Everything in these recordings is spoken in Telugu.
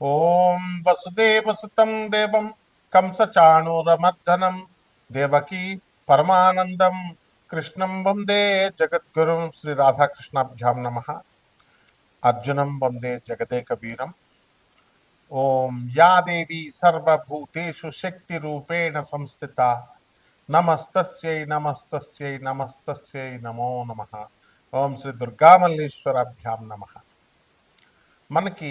ఓం వసుదేవసుతం దేవం కంసచాణూరమర్దనం దేవకీ పరమానందం కృష్ణం వందే జగద్గురుం శ్రీ రాధాకృష్ణాభ్యాం నమ అర్జునం వందే జగదేక వీరం ఓం యా దేవి సర్వభూతేషు శక్తిరూపేణ సంస్థిత నమస్తస్యై నమస్తస్యై నమస్తస్యై నమో నమ ఓం శ్రీ దుర్గామల్లేశ్వరాభ్యాం నమ మనకి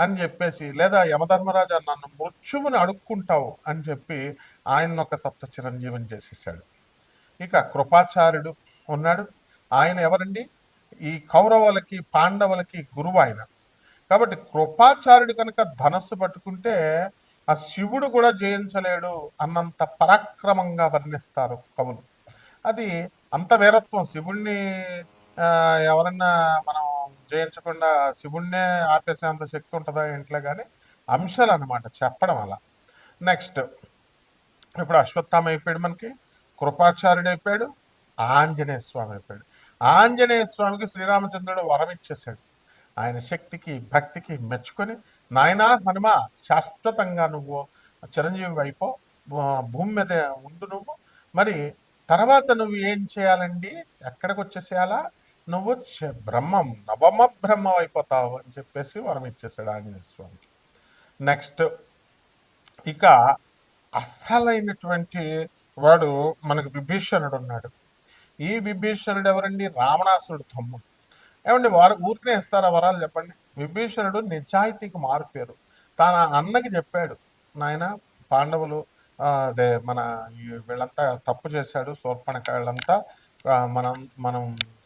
అని చెప్పేసి లేదా యమధర్మరాజా నన్ను మృత్యువుని అడుక్కుంటావు అని చెప్పి ఆయన ఒక సప్త చిరంజీవిని చేసేసాడు ఇక కృపాచార్యుడు ఉన్నాడు. ఆయన ఎవరండి? ఈ కౌరవులకి పాండవులకి గురువు ఆయన. కాబట్టి కృపాచార్యుడు కనుక ధనస్సు పట్టుకుంటే ఆ శివుడు కూడా జయించలేడు అన్నంత పరాక్రమంగా వర్ణిస్తారు కవులు. అది అంత వీరత్వం. శివుణ్ణి ఎవరన్నా మనం జయించకుండా శివుణ్ణే ఆపేసేంత శక్తి ఉంటుందా ఇంట్లో కానీ అంశాలు అనమాట చెప్పడం అలా నెక్స్ట్ ఇప్పుడు అశ్వత్థామ అయిపోయాడు మనకి కృపాచార్యుడు అయిపోయాడు ఆంజనేయ స్వామి అయిపోయాడు. ఆంజనేయ స్వామికి శ్రీరామచంద్రుడు వరం ఇచ్చేసాడు ఆయన శక్తికి భక్తికి మెచ్చుకొని నాయనా హనుమ శాశ్వతంగా నువ్వు చిరంజీవి అయిపో భూ- భూమి మీద ఉండు నువ్వు. మరి తర్వాత నువ్వు ఏం చేయాలండి? ఎక్కడికి వచ్చేసేయాలా నువ్వు బ్రహ్మం నవమ బ్రహ్మం అయిపోతావు అని చెప్పేసి వరం ఇచ్చేసాడు ఆంజనేయ స్వామికి. నెక్స్ట్ ఇక అస్సలైనటువంటి వాడు మనకు విభీషణుడు ఉన్నాడు. ఈ విభీషణుడు ఎవరండి? రావణాసురుడు తమ్ముడు. ఏమండి వారు ఊరికనే ఇస్తారా వరాలు చెప్పండి? విభీషణుడు నిజాయితీకి మారిపోయారు తన అన్నకి చెప్పాడు నాయన పాండవులు అదే మన వీళ్ళంతా తప్పు చేశాడు శూర్పణక వీళ్ళంతా మనం మనం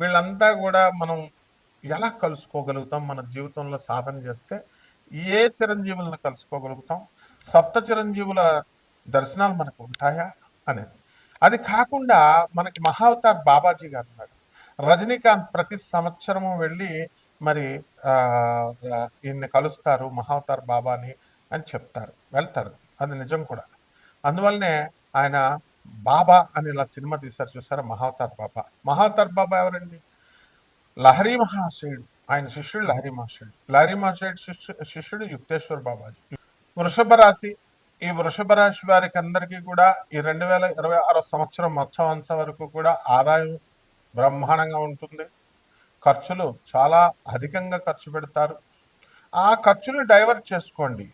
వీళ్ళంతా కూడా మనం ఎలా కలుసుకోగలుగుతాం? మన జీవితంలో సాధన చేస్తే ఏ చిరంజీవులను కలుసుకోగలుగుతాం? సప్త చిరంజీవుల దర్శనాలు మనకు ఉంటాయా? అనేది. అది కాకుండా మనకి మహావతార్ బాబాజీ గారు ఉన్నాడు రజనీకాంత్ ప్రతి సంవత్సరము వెళ్ళి మరి ఈయన్ని కలుస్తారు మహావతార్ బాబాని అని చెప్తారు వెళ్తారు. అది నిజం కూడా. అందువల్లనే ఆయన బాబా అని ఇలా సినిమా తీశారు చూసారా? మహావతార్ బాబా. మహావతార్ బాబా ఎవరండి? లహరి మహాశయుడు. ఆయన శిష్యుడు లహరి మహాశయుడు. లహరి మహాశయుడు శిష్యు శిష్యుడు యుక్తేశ్వర్ బాబాజీ. వృషభ రాశి. ఈ వృషభ రాశి వారికి అందరికీ కూడా ఈ రెండు వేల ఇరవై ఆరో సంవత్సరం మొత్తం అంత వరకు కూడా ఆదాయం బ్రహ్మాండంగా ఉంటుంది. ఖర్చులు చాలా అధికంగా ఖర్చు పెడతారు. ఆ ఖర్చులు డైవర్ట్ చేసుకోండి.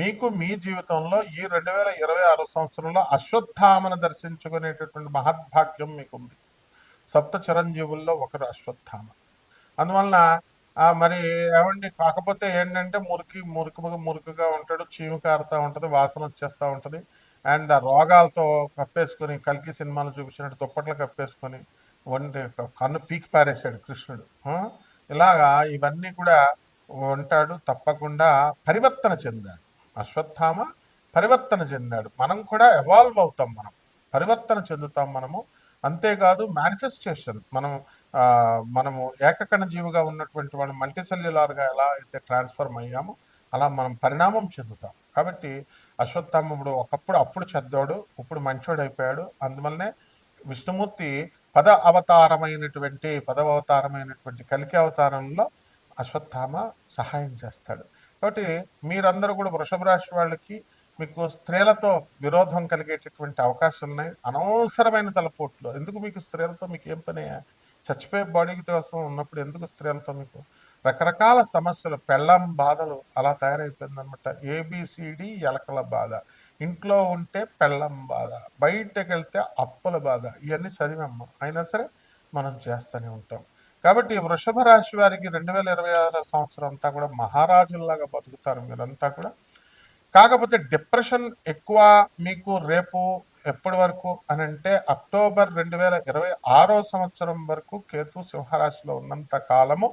మీకు మీ జీవితంలో ఈ రెండు వేల ఇరవై ఆరు సంవత్సరంలో అశ్వత్థామను దర్శించుకునేటటువంటి మహద్భాగ్యం మీకు ఉంది సప్త చిరంజీవుల్లో ఒకరు అశ్వత్థామ. అందువలన మరి ఏమండి కాకపోతే ఏంటంటే మురికి మురికి మురికిగా ఉంటాడు చీము కారుతూ ఉంటుంది వాసన వచ్చేస్తూ ఉంటుంది. అండ్ ఆ రోగాలతో కప్పేసుకొని కల్కి సినిమాలు చూపించినట్టు దుప్పట్లు కప్పేసుకొని వంటి కన్ను పీకి పారేశాడు కృష్ణుడు. ఇలాగా ఇవన్నీ కూడా ఉంటాడు తప్పకుండా పరివర్తన చెందాడు. అశ్వత్థామ పరివర్తన చెందాడు. మనం కూడా ఎవాల్వ్ అవుతాం మనం. పరివర్తన చెందుతాం మనము. అంతేకాదు మేనిఫెస్టేషన్ మనం మనము ఏకకణ జీవిగా ఉన్నటువంటి వాళ్ళు మల్టీసెల్యులార్గా ఎలా అయితే ట్రాన్స్ఫర్మ్ అయ్యామో అలా మనం పరిణామం చెందుతాం. కాబట్టి అశ్వత్థాముడు ఒకప్పుడు అప్పుడు చెద్దోడు ఇప్పుడు మంచోడు అయిపోయాడు. అందువల్లనే విష్ణుమూర్తి పద అవతారమైనటువంటి పదవ అవతారమైనటువంటి కలికి అవతారంలో అశ్వత్థామ సహాయం చేస్తాడు. కాబట్టి మీరందరూ కూడా వృషభ రాశి వాళ్ళకి మీకు స్త్రీలతో విరోధం కలిగేటటువంటి అవకాశాలు ఉన్నాయి. అనవసరమైన తలపోట్లు. ఎందుకు మీకు స్త్రీలతో మీకు ఏం పని? చచ్చిపోయే బాడీకి కోసం ఉన్నప్పుడు ఎందుకు స్త్రీలతో మీకు? రకరకాల సమస్యలు పెళ్ళం బాధలు అలా తయారైపోయింది అనమాట ఏబిసిడి ఎలకల బాధ. ఇంట్లో ఉంటే పెళ్ళం బాధ. బయటకు వెళ్తే అప్పుల బాధ. ఇవన్నీ చదివాము? అయినా సరే మనం చేస్తూనే ఉంటాం. కాబట్టి వృషభ రాశి వారికి రెండు వేల ఇరవై ఆరు సంవత్సరం అంతా కూడా మహారాజుల్లాగా బతుకుతారు మీరంతా కూడా. కాకపోతే డిప్రెషన్ ఎక్కువ మీకు రేపు ఎప్పటి వరకు అని అంటే అక్టోబర్ రెండు వేల ఇరవై ఆరో సంవత్సరం వరకు కేతు సింహరాశిలో ఉన్నంత కాలము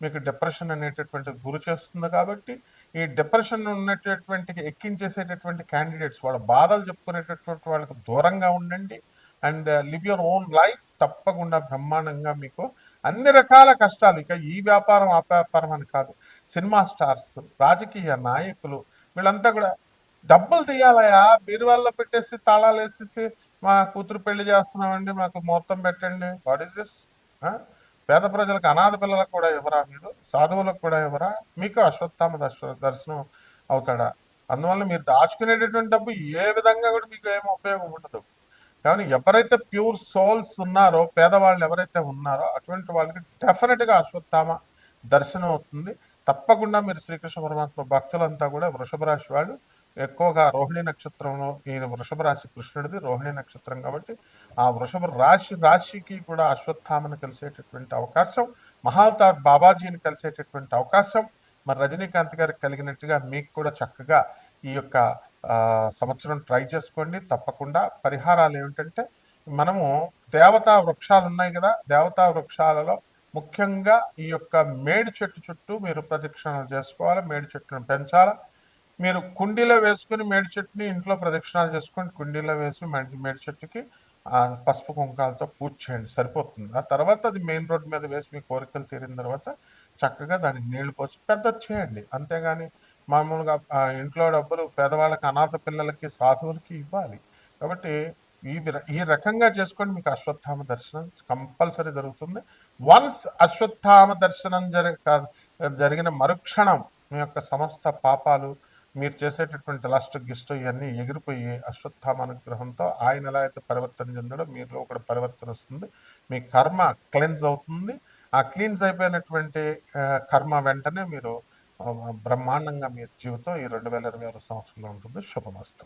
మీకు డిప్రెషన్ అనేటటువంటిది గురి చేస్తుంది కాబట్టి ఈ డిప్రెషన్ ఉన్నటువంటి ఎక్కించేసేటటువంటి క్యాండిడేట్స్ వాళ్ళ బాధలు చెప్పుకునేటటువంటి వాళ్ళకి దూరంగా ఉండండి. And live your own life తప్పకుండా బ్రహ్మాండంగా మీకు అన్ని రకాల కష్టాలు. ఇక ఈ వ్యాపారం ఆ వ్యాపారం అని కాదు. సినిమా స్టార్స్ రాజకీయ నాయకులు వీళ్ళంతా కూడా డబ్బులు తీయాలయా బీరువాల్లో పెట్టేసి తాళాలు వేసేసి మా కూతురు పెళ్ళి చేస్తున్నామండి మాకు ముహూర్తం పెట్టండి. వాట్ ఈస్ దిస్ పేద ప్రజలకు అనాథ పిల్లలకు కూడా ఇవ్వరా మీరు? సాధువులకు కూడా ఇవ్వరా మీకు అశ్వత్థామ దర్శనం అవుతాడా? అందువల్ల మీరు దాచుకునేటటువంటి డబ్బు ఏ విధంగా కూడా మీకు ఏం ఉపయోగం ఉండదు. కానీ ఎవరైతే ప్యూర్ సోల్స్ ఉన్నారో పేదవాళ్ళు ఎవరైతే ఉన్నారో అటువంటి వాళ్ళకి డెఫినెట్గా అశ్వత్థామ దర్శనం అవుతుంది. తప్పకుండా మీరు శ్రీకృష్ణ పరమాత్మ భక్తులంతా కూడా వృషభ రాశి వాళ్ళు ఎక్కువగా రోహిణి నక్షత్రంలో ఈయన వృషభ రాశి కృష్ణుడిది రోహిణి నక్షత్రం కాబట్టి ఆ వృషభ రాశి రాశికి కూడా అశ్వత్థామను కలిసేటటువంటి అవకాశం మహావతార్ బాబాజీని కలిసేటటువంటి అవకాశం మరి రజనీకాంత్ గారికి కలిగినట్టుగా మీకు కూడా చక్కగా ఈ యొక్క సంవత్సరం ట్రై చేసుకోండి తప్పకుండా. పరిహారాలు ఏమిటంటే మనము దేవతా వృక్షాలు ఉన్నాయి కదా దేవతా వృక్షాలలో ముఖ్యంగా ఈ యొక్క మేడి చెట్టు చుట్టూ మీరు ప్రదక్షిణలు చేసుకోవాలి మేడి చెట్టును పెంచాలి. మీరు కుండీలో వేసుకుని మేడి చెట్టుని ఇంట్లో ప్రదక్షిణాలు చేసుకొని కుండీలో వేసి మేడి మేడి చెట్టుకి పసుపు కుంకాలతో పూజ చేయండి సరిపోతుంది. ఆ తర్వాత అది మెయిన్ రోడ్ మీద వేసి మీ కోరికలు తీరిన తర్వాత చక్కగా దానికి నీళ్ళు పోసి పెద్ద చేయండి. అంతేగాని మామూలుగా ఇంట్లో డబ్బులు పేదవాళ్ళకి అనాథ పిల్లలకి సాధువులకి ఇవ్వాలి. కాబట్టి ఈ ఈ రకంగా చేసుకొని మీకు అశ్వత్థామ దర్శనం కంపల్సరీ జరుగుతుంది. వన్స్ అశ్వత్థామ దర్శనం జరి జరిగిన మరుక్షణం మీ యొక్క సమస్త పాపాలు మీరు చేసేటటువంటి లస్ట్ గిస్ట్ ఇవన్నీ ఎగిరిపోయి అశ్వత్థామ అనుగ్రహంతో ఆయన ఎలా అయితే పరివర్తన చెందడో మీలో కూడా పరివర్తన వస్తుంది. మీ కర్మ క్లెన్స్ అవుతుంది. ఆ క్లీన్స్ అయిపోయినటువంటి కర్మ వెంటనే మీరు బ్రహ్మాండంగా మీ జీవితం ఈ రెండు వేల ఇరవై ఆరు సంవత్సరంలో ఉంటుంది. శుభమస్తు.